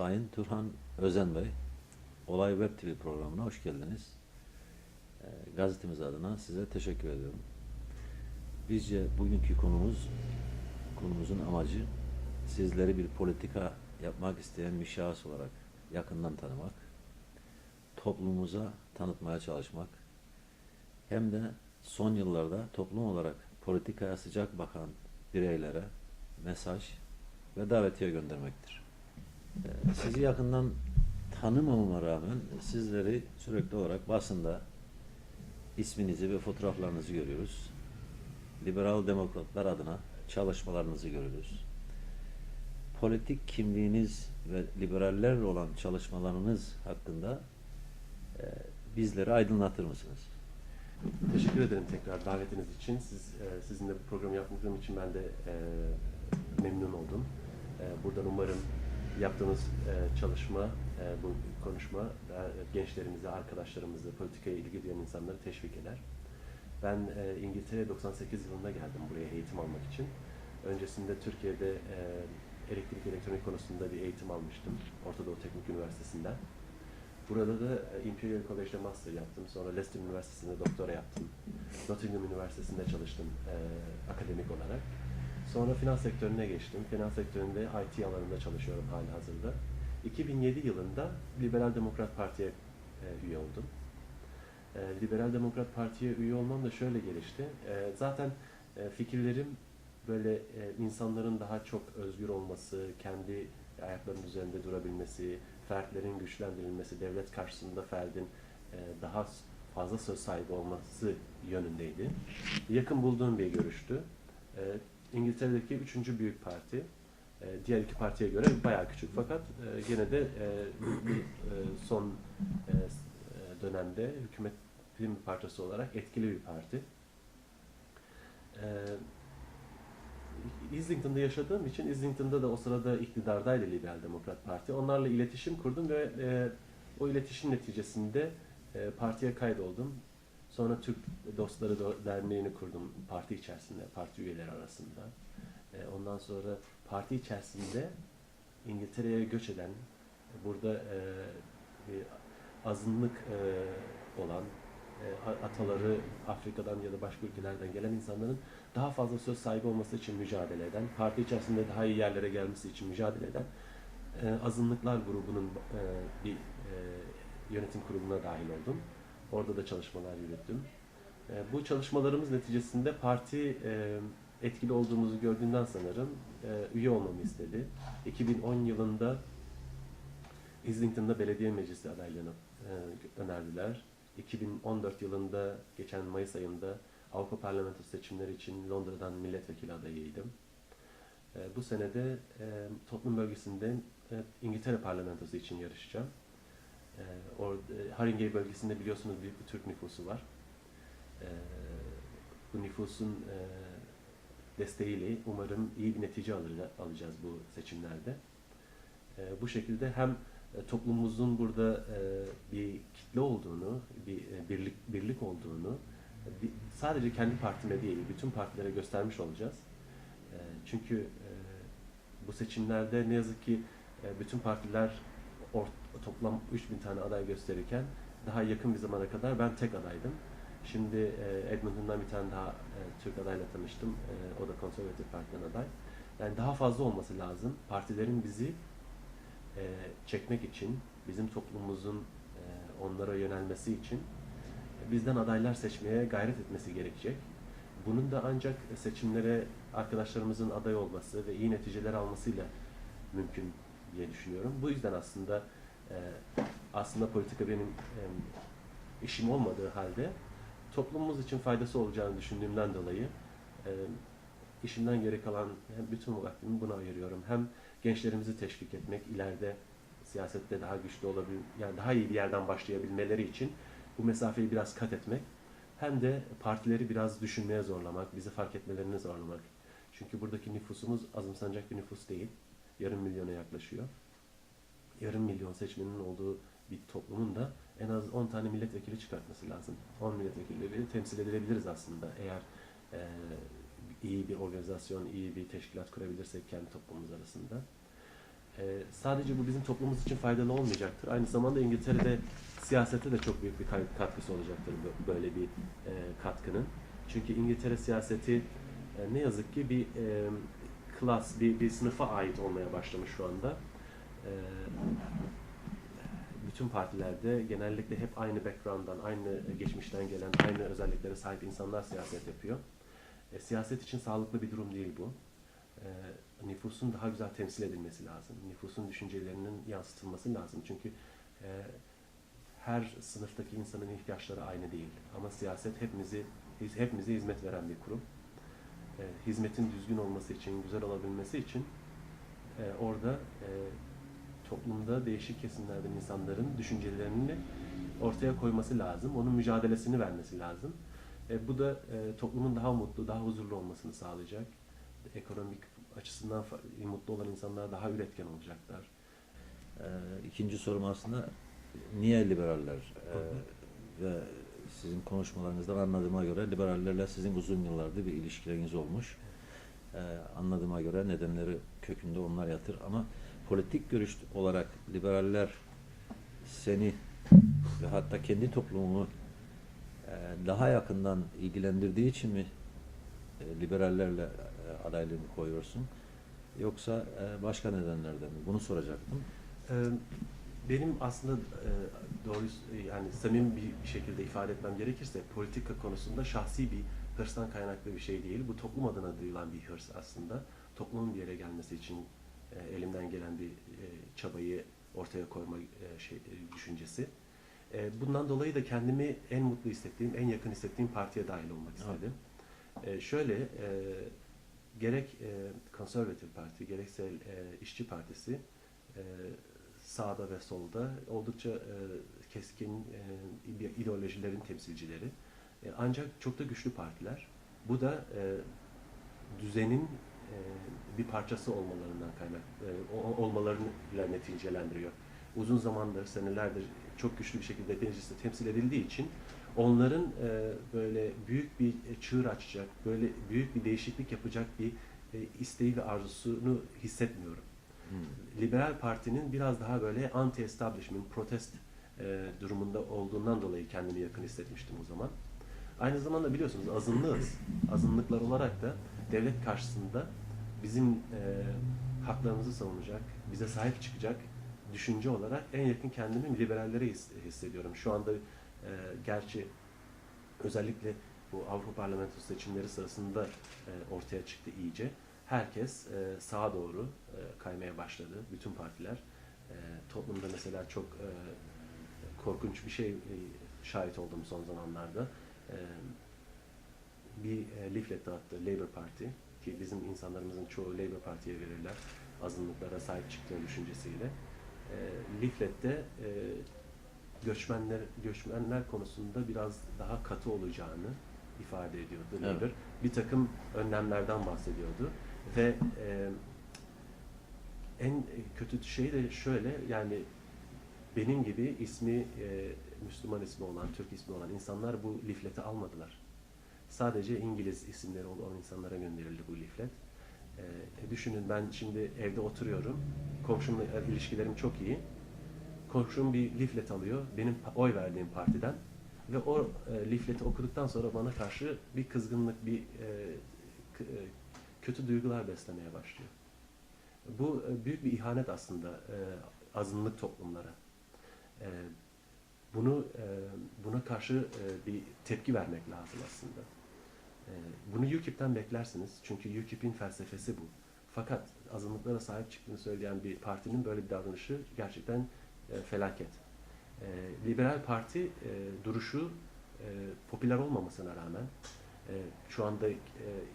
Sayın Turhan Özen Bey, Olay Web TV programına hoş geldiniz. Ee, gazetemiz adına size teşekkür ediyorum. Bizce bugünkü konumuz, konumuzun amacı sizleri bir politika yapmak isteyen bir şahıs olarak yakından tanımak, toplumumuza tanıtmaya çalışmak, hem de son yıllarda toplum olarak politikaya sıcak bakan bireylere mesaj ve davetiye göndermektir. Ee, Sizi yakından tanımamama rağmen sizleri sürekli olarak basında isminizi ve fotoğraflarınızı görüyoruz. Liberal demokratlar adına çalışmalarınızı görüyoruz. Politik kimliğiniz ve liberallerle olan çalışmalarınız hakkında e, bizleri aydınlatır mısınız? Teşekkür ederim tekrar davetiniz için. Siz e, sizinle bu programı yaptığım için ben de e, memnun oldum. E, buradan umarım yaptığınız e, çalışma, e, bu konuşma e, gençlerimizi, arkadaşlarımızı, politikaya ilgi duyan insanları teşvik eder. Ben e, İngiltere'ye 98 yılında geldim buraya eğitim almak için. Öncesinde Türkiye'de e, elektrik elektronik konusunda bir eğitim almıştım. Orta Doğu Teknik Üniversitesi'nden. Burada da e, Imperial College'de master yaptım. Sonra Leicester Üniversitesi'nde doktora yaptım. Nottingham Üniversitesi'nde çalıştım e, akademik olarak. Sonra finans sektörüne geçtim. Finans sektöründe IT alanında çalışıyorum hali hazırda. 2007 yılında Liberal Demokrat Parti'ye e, üye oldum. E, Liberal Demokrat Parti'ye üye olmam da şöyle gelişti. E, zaten e, fikirlerim böyle e, insanların daha çok özgür olması, kendi ayaklarının üzerinde durabilmesi, fertlerin güçlendirilmesi, devlet karşısında ferdin e, daha fazla söz sahibi olması yönündeydi. Yakın bulduğum bir görüştü. E, İngiltere'deki üçüncü büyük parti. E, diğer iki partiye göre bayağı küçük fakat e, gene de e, son dönemde hükümetin bir parçası olarak etkili bir parti. E, Islington'da yaşadığım için Islington'da da o sırada iktidardaydı Liberal Demokrat Parti. Onlarla iletişim kurdum ve o iletişim neticesinde partiye kaydoldum. Sonra Türk Dostları Do- Derneği'ni kurdum parti içerisinde, parti üyeleri arasında. E, ondan sonra parti içerisinde İngiltere'ye göç eden, burada e, azınlık e, olan, ataları Afrika'dan ya da başka ülkelerden gelen insanların daha fazla söz sahibi olması için mücadele eden, parti içerisinde daha iyi yerlere gelmesi için mücadele eden azınlıklar grubunun bir yönetim kuruluna dahil oldum. Orada da çalışmalar yürüttüm. E, bu çalışmalarımız neticesinde parti e, etkili olduğumuzu gördüğünden sanırım e, üye olmamı istedi. 2010 yılında Islington'da belediye meclisi adaylığını e, önerdiler. 2014 yılında geçen Mayıs ayında Avrupa Parlamentosu seçimleri için Londra'dan milletvekili adayıydım. Bu senede toplum bölgesinde İngiltere parlamentosu için yarışacağım. E, or, e, Haringey bölgesinde biliyorsunuz büyük bir Türk nüfusu var. E, bu nüfusun e, desteğiyle umarım iyi bir netice alır- alacağız bu seçimlerde. E, bu şekilde hem e, toplumumuzun burada e, bir kitle olduğunu, bir e, birlik birlik olduğunu bir- sadece kendi partime değil, bütün partilere göstermiş olacağız. E, Çünkü e, bu seçimlerde ne yazık ki e, bütün partiler ort- toplam 3000 tane aday gösterirken daha yakın bir zamana kadar ben tek adaydım. Şimdi e, Edmonton'dan bir tane daha e, Türk adayla tanıştım. E, O da Konservatif Parti'den aday. Yani daha fazla olması lazım. Partilerin bizi e, çekmek için, bizim toplumumuzun onlara yönelmesi için bizden adaylar seçmeye gayret etmesi gerekecek. Bunun da ancak seçimlere arkadaşlarımızın aday olması ve iyi neticeler almasıyla mümkün diye düşünüyorum. Bu yüzden aslında e, aslında politika benim işim olmadığı halde toplumumuz için faydası olacağını düşündüğümden dolayı işimden geri kalan bütün vaktimi buna ayırıyorum. Hem gençlerimizi teşvik etmek, ileride siyasette daha güçlü olabil, yani daha iyi bir yerden başlayabilmeleri için bu mesafeyi biraz kat etmek. Hem de partileri biraz düşünmeye zorlamak, bizi fark etmelerini zorlamak. Çünkü buradaki nüfusumuz azımsanacak bir nüfus değil. Yarım milyona yaklaşıyor. Yarım milyon seçmenin olduğu bir toplumun da en az 10 tane milletvekili çıkartması lazım. 10 milletvekilleri temsil edilebiliriz aslında eğer e, iyi bir organizasyon, iyi bir teşkilat kurabilirsek kendi toplumumuz arasında. E, sadece bu bizim toplumumuz için faydalı olmayacaktır. Aynı zamanda İngiltere'de siyasete de çok büyük bir katkısı olacaktır bö- böyle bir e, katkının. Çünkü İngiltere siyaseti e, ne yazık ki bir e, klas, bir, bir sınıfa ait olmaya başlamış şu anda. E, bütün partilerde genellikle hep aynı background'dan, aynı geçmişten gelen, aynı özelliklere sahip insanlar siyaset yapıyor. E, siyaset için sağlıklı bir durum değil bu. E, nüfusun daha güzel temsil edilmesi lazım. Nüfusun düşüncelerinin yansıtılması lazım. Çünkü e, her sınıftaki insanın ihtiyaçları aynı değil. Ama siyaset hepimizi hepimize hizmet veren bir kurum. E, hizmetin düzgün olması için, güzel olabilmesi için e, orada e, toplumda değişik kesimlerden insanların düşüncelerini ortaya koyması lazım. Onun mücadelesini vermesi lazım. E, bu da e, toplumun daha mutlu, daha huzurlu olmasını sağlayacak. Ekonomik açısından mutlu olan insanlar daha üretken olacaklar. Ee, ikinci sorum aslında niye liberaller? Hı ve sizin konuşmalarınızdan anladığıma göre liberallerle sizin uzun yıllardır bir ilişkileriniz olmuş. Ee, anladığıma göre nedenleri kökünde onlar yatır ama politik görüş olarak liberaller seni ve hatta kendi toplumunu e, daha yakından ilgilendirdiği için mi e, liberallerle e, adaylığını koyuyorsun? Yoksa e, başka nedenlerden mi? Bunu soracaktım. Benim aslında e, doğru yani samimi bir şekilde ifade etmem gerekirse politika konusunda şahsi bir hırstan kaynaklı bir şey değil. Bu toplum adına duyulan bir hırs aslında. Toplumun bir yere gelmesi için e, elimden gelen bir e, çabayı ortaya koyma e, şey e, düşüncesi. E, Bundan dolayı da kendimi en mutlu hissettiğim, en yakın hissettiğim partiye dahil olmak Evet. istedim. E, Şöyle e, gerek e, Conservative Parti gerekse e, İşçi Partisi e, sağda ve solda oldukça e, keskin e, ide- ideolojilerin temsilcileri. E, ancak çok da güçlü partiler. Bu da e, düzenin bir parçası olmalarından kaynak e, o- olmalarıyla neticelendiriyor. Uzun zamandır, senelerdir çok güçlü bir şekilde mecliste temsil edildiği için onların e, böyle büyük bir çığır açacak, böyle büyük bir değişiklik yapacak bir e, isteği ve arzusunu hissetmiyorum. Hmm. Liberal Parti'nin biraz daha böyle anti-establishment, protest e, durumunda olduğundan dolayı kendimi yakın hissetmiştim o zaman. Aynı zamanda biliyorsunuz azınlığız. Azınlıklar olarak da devlet karşısında bizim e, haklarımızı savunacak, bize sahip çıkacak düşünce olarak en yakın kendimi liberallere his- hissediyorum. Şu anda e, gerçi özellikle bu Avrupa Parlamentosu seçimleri sırasında e, ortaya çıktı iyice. Herkes e, sağa doğru e, kaymaya başladı. Bütün partiler. E, toplumda mesela çok e, korkunç bir şey e, şahit oldum son zamanlarda. E, bir e, leaflet dağıttı Labour Party ki bizim insanlarımızın çoğu Labour Parti'ye verirler. Azınlıklara sahip çıktığı düşüncesiyle. E, leaflette e, göçmenler göçmenler konusunda biraz daha katı olacağını ifade ediyordu Evet. Labour. Bir takım önlemlerden bahsediyordu ve e, en kötü şey de şöyle yani benim gibi ismi e, Müslüman ismi olan, Türk ismi olan insanlar bu lifleti almadılar. Sadece İngiliz isimleri olan insanlara gönderildi bu liflet. E, düşünün ben şimdi evde oturuyorum. Komşumla ilişkilerim çok iyi. Komşum bir liflet alıyor. Benim oy verdiğim partiden. Ve o e, lifleti okuduktan sonra bana karşı bir kızgınlık, bir e, e, kötü duygular beslemeye başlıyor. Bu e, büyük bir ihanet aslında e, azınlık toplumlara. E, bunu e, buna karşı e, bir tepki vermek lazım aslında. E, bunu UKIP'ten beklersiniz çünkü UKIP'in felsefesi bu. Fakat azınlıklara sahip çıktığını söyleyen bir partinin böyle bir davranışı gerçekten e, felaket. E, Liberal Parti e, duruşu e, popüler olmamasına rağmen şu anda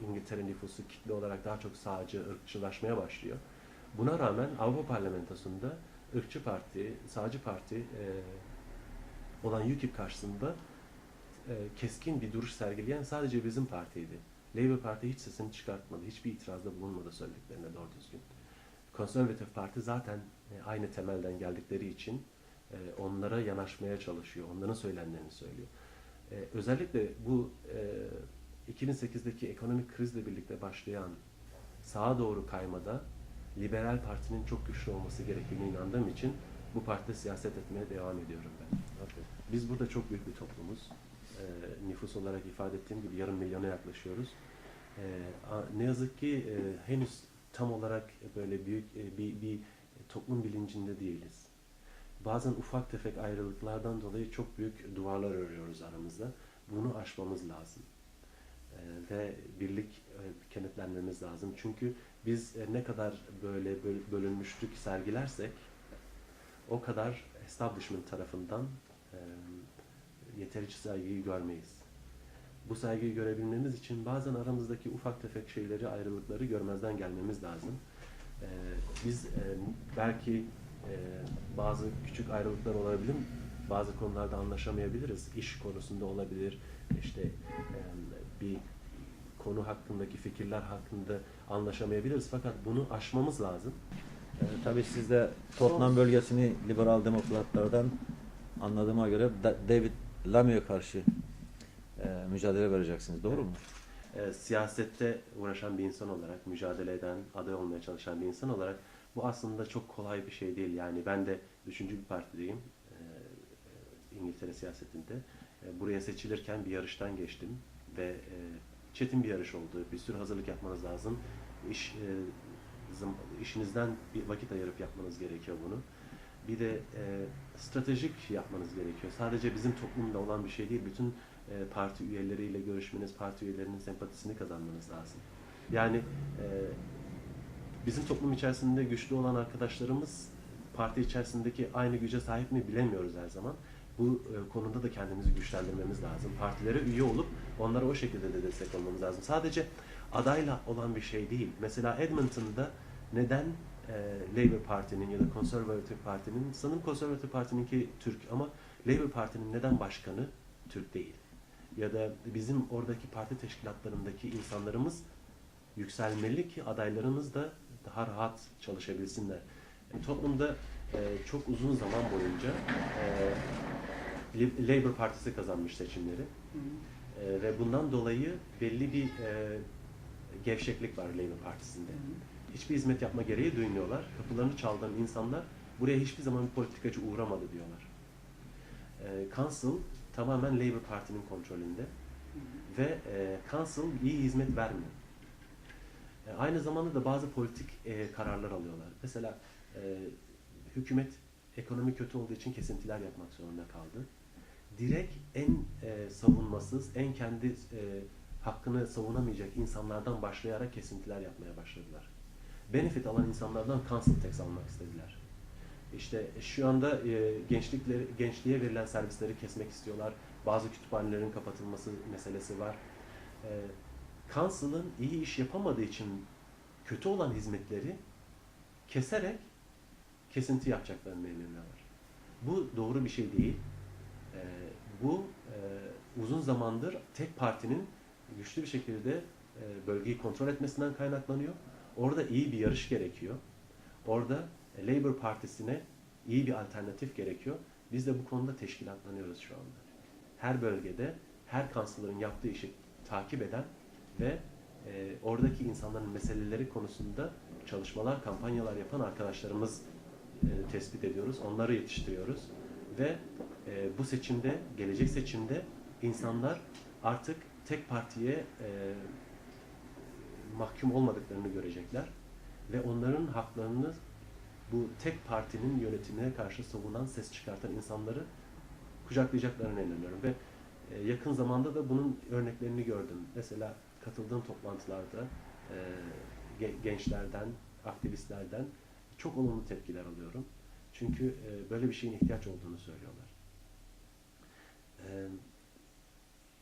İngiltere nüfusu kitle olarak daha çok sağcı, ırkçılaşmaya başlıyor. Buna rağmen Avrupa Parlamentosu'nda ırkçı parti, sağcı parti olan UKIP karşısında e, keskin bir duruş sergileyen sadece bizim partiydi. Labour Parti hiç sesini çıkartmadı, hiçbir itirazda bulunmadı söylediklerine doğru düzgün. Conservative Parti zaten e, aynı temelden geldikleri için e, onlara yanaşmaya çalışıyor, onların söylemlerini söylüyor. Özellikle bu e, 2008'deki ekonomik krizle birlikte başlayan sağa doğru kaymada liberal partinin çok güçlü olması gerektiğine inandığım için bu partide siyaset etmeye devam ediyorum ben. Biz burada çok büyük bir toplumuz. Ee, nüfus olarak ifade ettiğim gibi yarım milyona yaklaşıyoruz. A- ne yazık ki e, henüz tam olarak böyle büyük e, bir, bir toplum bilincinde değiliz. Bazen ufak tefek ayrılıklardan dolayı çok büyük duvarlar örüyoruz aramızda. Bunu aşmamız lazım. Ee, ve birlik e, kenetlenmemiz lazım. Çünkü biz e, ne kadar böyle böl- bölünmüşlük sergilersek o kadar establishment tarafından e, yeterince saygıyı görmeyiz. Bu saygıyı görebilmemiz için bazen aramızdaki ufak tefek şeyleri, ayrılıkları görmezden gelmemiz lazım. E, biz e, belki e, bazı küçük ayrılıklar olabilir, bazı konularda anlaşamayabiliriz. İş konusunda olabilir, işte e, bir konu hakkındaki fikirler hakkında anlaşamayabiliriz. Fakat bunu aşmamız lazım. Ee, tabii siz de Tottenham bölgesini liberal demokratlardan anladığıma göre Da- David Lame'ye karşı e, mücadele vereceksiniz. Doğru mu? e, siyasette uğraşan bir insan olarak, mücadele eden, aday olmaya çalışan bir insan olarak bu aslında çok kolay bir şey değil. Yani ben de üçüncü bir partideyim e, e, İngiltere siyasetinde. E, buraya seçilirken bir yarıştan geçtim ve e, çetin bir yarış oldu. Bir sürü hazırlık yapmanız lazım. İş, e, işinizden bir vakit ayırıp yapmanız gerekiyor bunu. Bir de e, stratejik yapmanız gerekiyor. Sadece bizim toplumda olan bir şey değil. Bütün e, parti üyeleriyle görüşmeniz, parti üyelerinin sempatisini kazanmanız lazım. Yani e, bizim toplum içerisinde güçlü olan arkadaşlarımız parti içerisindeki aynı güce sahip mi bilemiyoruz her zaman. Bu e, konuda da kendimizi güçlendirmemiz lazım. Partilere üye olup onlara o şekilde de destek olmamız lazım. Sadece adayla olan bir şey değil. Mesela Edmonton'da neden e, Labour Parti'nin ya da Conservative Parti'nin, sanırım Conservative Parti'ninki Türk ama Labour Parti'nin neden başkanı Türk değil? Ya da bizim oradaki parti teşkilatlarındaki insanlarımız yükselmeli ki adaylarımız da daha rahat çalışabilsinler. Yani toplumda e, çok uzun zaman boyunca e, Labour Partisi kazanmış seçimleri. E, ve bundan dolayı belli bir e, gevşeklik var Labour Partisi'nde. Hiçbir hizmet yapma gereği duymuyorlar. Kapılarını çaldan insanlar buraya hiçbir zaman bir politikacı uğramadı diyorlar. E, Council tamamen Labour Parti'nin kontrolünde ve e, Council iyi hizmet vermiyor. E, aynı zamanda da bazı politik e, kararlar alıyorlar. Mesela e, hükümet ekonomi kötü olduğu için kesintiler yapmak zorunda kaldı. Direkt en e, savunmasız, en kendi e, hakkını savunamayacak insanlardan başlayarak kesintiler yapmaya başladılar. Benefit alan insanlardan council tax almak istediler. İşte şu anda e, gençlikleri, gençliğe verilen servisleri kesmek istiyorlar. Bazı kütüphanelerin kapatılması meselesi var. E, Council'ın iyi iş yapamadığı için kötü olan hizmetleri keserek kesinti yapacaklarını inanıyorlar. Bu doğru bir şey değil. E, bu e, uzun zamandır tek partinin güçlü bir şekilde e, bölgeyi kontrol etmesinden kaynaklanıyor. Orada iyi bir yarış gerekiyor. Orada Labour Partisi'ne iyi bir alternatif gerekiyor. Biz de bu konuda teşkilatlanıyoruz şu anda. Her bölgede, her kanserlerin yaptığı işi takip eden ve e, oradaki insanların meseleleri konusunda çalışmalar, kampanyalar yapan arkadaşlarımız e, tespit ediyoruz. Onları yetiştiriyoruz. Ve e, bu seçimde, gelecek seçimde insanlar artık tek partiye e, mahkum olmadıklarını görecekler. Ve onların haklarını bu tek partinin yönetimine karşı savunan, ses çıkartan insanları kucaklayacaklarına inanıyorum. Ve e, yakın zamanda da bunun örneklerini gördüm. Mesela katıldığım toplantılarda e, ge- gençlerden, aktivistlerden çok olumlu tepkiler alıyorum. Çünkü e, böyle bir şeyin ihtiyaç olduğunu söylüyorlar.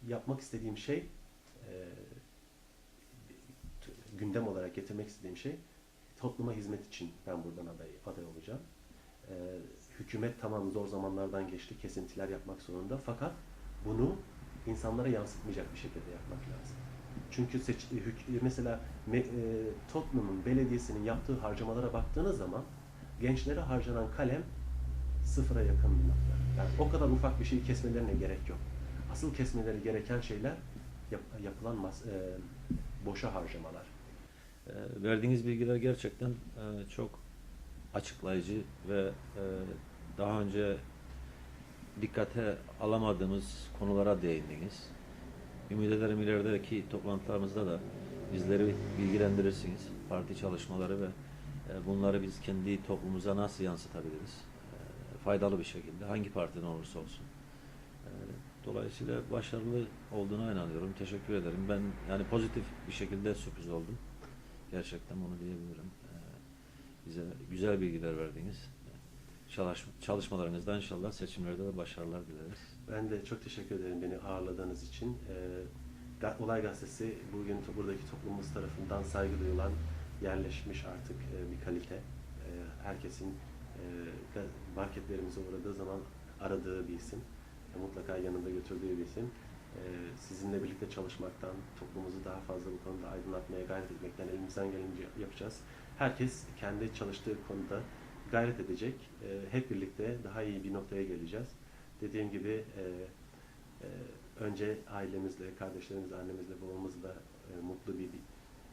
Yapmak istediğim şey, gündem olarak getirmek istediğim şey, topluma hizmet için ben buradan aday, aday olacağım. E, hükümet tamam zor zamanlardan geçti, kesintiler yapmak zorunda fakat bunu insanlara yansıtmayacak bir şekilde yapmak lazım. Çünkü seç, hük- mesela me, e, Tottenham'ın belediyesinin yaptığı harcamalara baktığınız zaman gençlere harcanan kalem sıfıra yakın bir nokta. Yani o kadar ufak bir şeyi kesmelerine gerek yok. Asıl kesmeleri gereken şeyler yap- yapılan mas- e, boşa harcamalar. E, verdiğiniz bilgiler gerçekten e, çok açıklayıcı ve e, daha önce dikkate alamadığımız konulara değindiniz. Ümit ederim ilerideki toplantılarımızda da bizleri bilgilendirirsiniz. Parti çalışmaları ve e, bunları biz kendi toplumumuza nasıl yansıtabiliriz? Faydalı bir şekilde hangi partiden olursa olsun. Dolayısıyla başarılı olduğuna inanıyorum. Teşekkür ederim. Ben yani pozitif bir şekilde sürpriz oldum. Gerçekten bunu diyebilirim. E, bize güzel bilgiler verdiniz. Çalış, çalışmalarınızda inşallah seçimlerde de başarılar dileriz. Ben de çok teşekkür ederim beni ağırladığınız için. Ee, Olay Gazetesi bugün buradaki toplumumuz tarafından saygı duyulan, yerleşmiş artık e, bir kalite. Ee, herkesin e, marketlerimize uğradığı zaman aradığı bir isim. E, mutlaka yanında götürdüğü bir isim. Ee, sizinle birlikte çalışmaktan, toplumumuzu daha fazla bu konuda aydınlatmaya gayret etmekten elimizden gelince yapacağız. Herkes kendi çalıştığı konuda gayret edecek. Ee, hep birlikte daha iyi bir noktaya geleceğiz. Dediğim gibi e, e, önce ailemizle, kardeşlerimizle, annemizle, babamızla e, mutlu bir,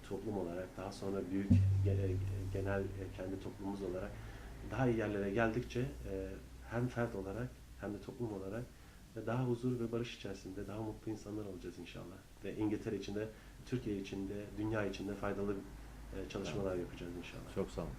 toplum olarak, daha sonra büyük ge- genel kendi toplumumuz olarak daha iyi yerlere geldikçe hem fert olarak hem de toplum olarak ve daha huzur ve barış içerisinde daha mutlu insanlar olacağız inşallah. Ve İngiltere içinde, Türkiye içinde, dünya içinde faydalı e, çalışmalar yapacağız inşallah. Çok sağ olun.